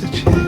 messages.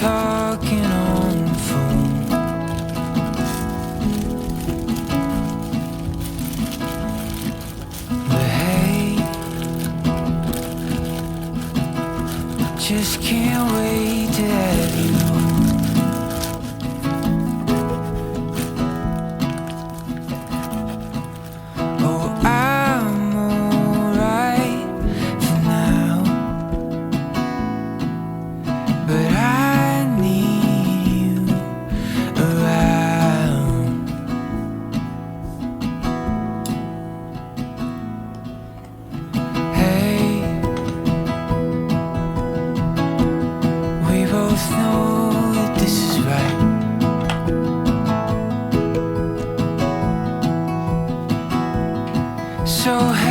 Talking on the phone. But hey, just can't wait to have you So hey,